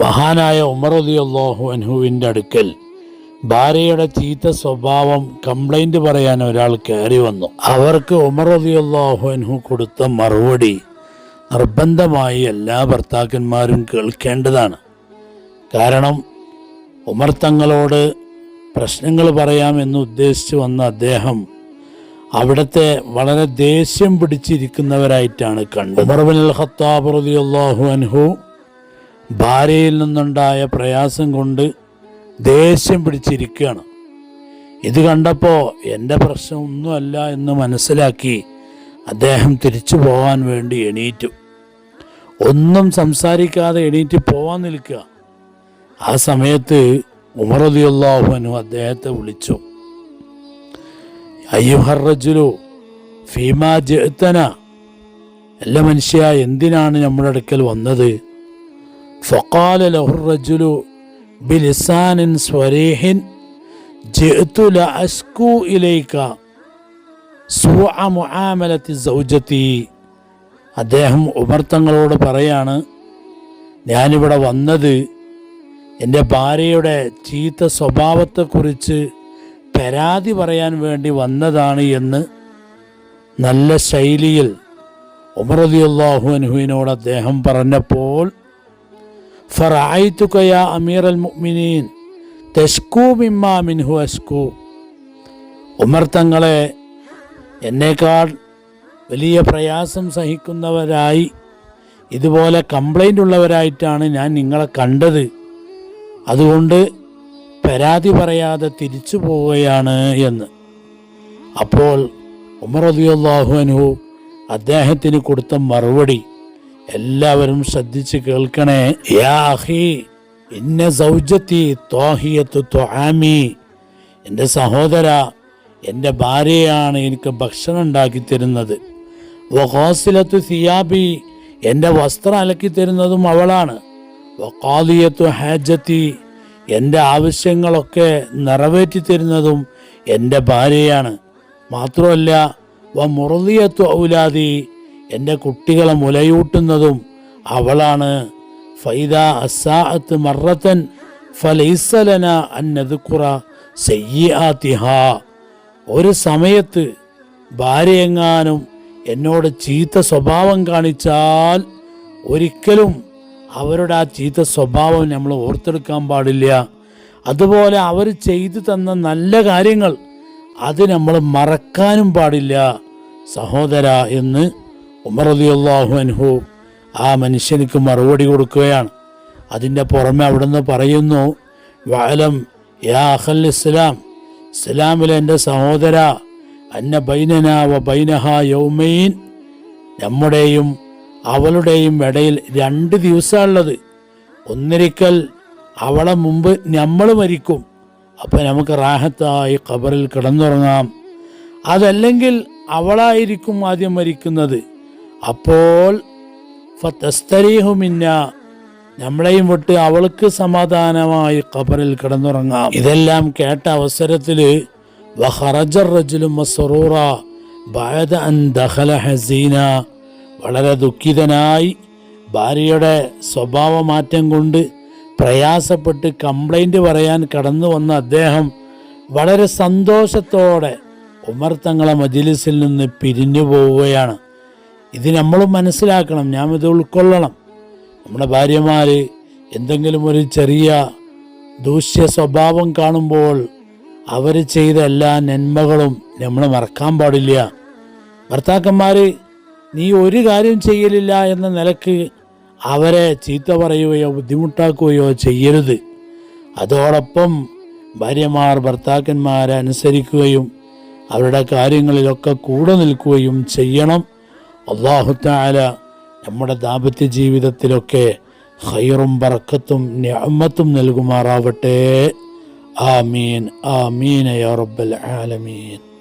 മഹാനായ ഉമറുദി അള്ളാഹു അൻഹുവിന്റെ അടുക്കൽ ഭാര്യയുടെ ചീത്ത സ്വഭാവം കംപ്ലൈന്റ് പറയാൻ ഒരാൾ കയറി വന്നു. അവർക്ക് ഉമറുദി അള്ളാഹു അൻഹു കൊടുത്ത മറുപടി നിർബന്ധമായി എല്ലാ ഭർത്താക്കന്മാരും കേൾക്കേണ്ടതാണ്. കാരണം ഉമർ തങ്ങളോട് പ്രശ്നങ്ങൾ പറയാമെന്ന് ഉദ്ദേശിച്ചു വന്ന അദ്ദേഹം അവിടുത്തെ വളരെ ദേഷ്യം പിടിച്ചിരിക്കുന്നവരായിട്ടാണ് കണ്ടത്. ഉമർ ബിൻ ഖത്താബ് റളിയല്ലാഹു അൻഹു ഭാര്യയിൽ നിന്നുണ്ടായ പ്രയാസം കൊണ്ട് ദേഷ്യം പിടിച്ചിരിക്കുകയാണ്. ഇത് കണ്ടപ്പോൾ എന്റെ പ്രശ്നം ഒന്നുമല്ല എന്ന് മനസ്സിലാക്കി അദ്ദേഹം തിരിച്ചു പോകാൻ വേണ്ടി എണീറ്റു. ഒന്നും സംസാരിക്കാതെ എണീറ്റ് പോവാൻ നിൽക്കുക. ആ സമയത്ത് ഉമറദിയുള്ളാഹുവനു അദ്ദേഹത്തെ വിളിച്ചു. അയ്യുഹറജുലു ഫീമാ ജെത്തന എല്ലാ മനുഷ്യ എന്തിനാണ് നമ്മുടെ അടുക്കൽ വന്നത്? ഫക്കാല ലഹുറജുലു ബിലിസാനിൻ സ്വരീഹിൻ ജിഅ്തു ലഅസ്കു ഇലൈക സൂഅ മുആമലത്തി സൗജത്തി അദ്ദേഹം ഉമർത്തങ്ങളോട് പറയാണ് ഞാനിവിടെ വന്നത് എന്റെ ഭാര്യയുടെ ചീത്ത സ്വഭാവത്തെക്കുറിച്ച് പരാതി പറയാൻ വേണ്ടി വന്നതാണ് എന്ന് നല്ല ശൈലിയിൽ ഉമറദിയുള്ളാഹു അനുഹുവിനോട് അദ്ദേഹം പറഞ്ഞപ്പോൾ ഫറായിത്തുക യാ അമീർ അൽ മുഅ്മിനീൻ തെസ്കൂ മിമ്മാ മിൻഹു അസ്കൂ. ഉമർ തങ്ങളെ എന്നേക്കാൾ വലിയ പ്രയാസം സഹിക്കുന്നവരായി ഇതുപോലെ കംപ്ലൈന്റ് ഉള്ളവരായിട്ടാണ് ഞാൻ നിങ്ങളെ കണ്ടത്. അതുകൊണ്ട് പരാതി പറയാതെ തിരിച്ചു പോവുകയാണ് എന്ന്. അപ്പോൾ ഉമർ റസൂലുള്ളാഹി അൻഹു അദ്ദേഹത്തിന് കൊടുത്ത മറുപടി എല്ലാവരും ശ്രദ്ധിച്ച് കേൾക്കണേ. യാ അഹി ഇന്ന സൗജത്തി തോഹിയത്ത് ത്വാമി. എന്റെ സഹോദര എന്റെ ഭാര്യയാണ് എനിക്ക് ഭക്ഷണം ഉണ്ടാക്കി തരുന്നത്. വഹോസിലത്ത് സിയാബി എന്റെ വസ്ത്രം അലക്കി തരുന്നതും അവളാണ്. വഖാദിയത്തു ഹാജത്തി എന്റെ ആവശ്യങ്ങളൊക്കെ നിറവേറ്റി തരുന്നതും എന്റെ ഭാര്യയാണ്. മാത്രമല്ല വ മുറലിയത്തു ഔലാദി എന്റെ കുട്ടികളെ മുലയൂട്ടുന്നതും അവളാണ്. ഫൈദ അസാഅത്ത് മറത്തൻ ഫലൈസലന അന്നതുക്കുറ സയ്യാത്തിഹ ഒരു സമയത്ത് ഭാര്യയെങ്ങാനും എന്നോട് ചീത്ത സ്വഭാവം കാണിച്ചാൽ ഒരിക്കലും അവരുടെ ആ ചീത്ത സ്വഭാവം നമ്മൾ ഓർത്തെടുക്കാൻ പാടില്ല. അതുപോലെ അവർ ചെയ്തു തന്ന നല്ല കാര്യങ്ങൾ അത് നമ്മൾ മറക്കാനും പാടില്ല. സഹോദര എന്ന് ഉമർ റളിയല്ലാഹു അൻഹു ആ മനുഷ്യനിക്ക് മറുപടി കൊടുക്കുകയാണ്. അതിന്റെ പുറമെ അവിടുന്ന് പറയുന്നു വാലം യാ അഹൽ ഇസ്ലാം ഇസ്ലാമിലെ എന്റെ സഹോദര അന്ന ബൈനന വ ബൈനഹ യൗമൈൻ. നമ്മുടെയും അവളുടെയും ഇടയിൽ രണ്ട് ദിവസമുള്ളത് ഒന്നിരിക്കൽ അവളെ മുമ്പ് നമ്മൾ മരിക്കും. അപ്പം നമുക്ക് റാഹത്തായി ഖബറിൽ കിടന്നുറങ്ങാം. അതല്ലെങ്കിൽ അവളായിരിക്കും ആദ്യം മരിക്കുന്നത്. അപ്പോൾ നമ്മളെയും വിട്ട് അവൾക്ക് സമാധാനമായി ഖബറിൽ കിടന്നുറങ്ങാം. ഇതെല്ലാം കേട്ട അവസരത്തിൽ വളരെ ദുഃഖിതനായി ഭാര്യയുടെ സ്വഭാവമാറ്റം കൊണ്ട് പ്രയാസപ്പെട്ട് കംപ്ലൈന്റ് പറയാൻ കടന്നു വന്ന അദ്ദേഹം വളരെ സന്തോഷത്തോടെ ഉമർ മജിലിസിൽ നിന്ന് പിരിഞ്ഞു പോവുകയാണ്. ഇത് നമ്മൾ മനസ്സിലാക്കണം ഞാൻ ഇത് ഉൾക്കൊള്ളണം. നമ്മുടെ ഭാര്യമാർ എന്തെങ്കിലും ഒരു ചെറിയ ദൂഷ്യ സ്വഭാവം കാണുമ്പോൾ അവർ ചെയ്ത എല്ലാ നന്മകളും നമ്മൾ മറക്കാൻ പാടില്ല. ഭർത്താക്കന്മാർ നീ ഒരു കാര്യം ചെയ്യലില്ല എന്ന നിലയ്ക്ക് അവരെ ചീത്ത പറയുകയോ ബുദ്ധിമുട്ടാക്കുകയോ ചെയ്യരുത്. അതോടൊപ്പം ഭാര്യമാർ ഭർത്താക്കന്മാരെ അനുസരിക്കുകയും അവരുടെ കാര്യങ്ങളിലൊക്കെ കൂടെ നിൽക്കുകയും ചെയ്യണം. അള്ളാഹുത്താല നമ്മുടെ ദാമ്പത്യ ജീവിതത്തിലൊക്കെ ഹൈറും ബർക്കത്തും ഞമ്മത്തും നൽകുമാറാവട്ടെ. ആമീൻ ആമീൻ യാ റബ്ബൽ ആലമീൻ.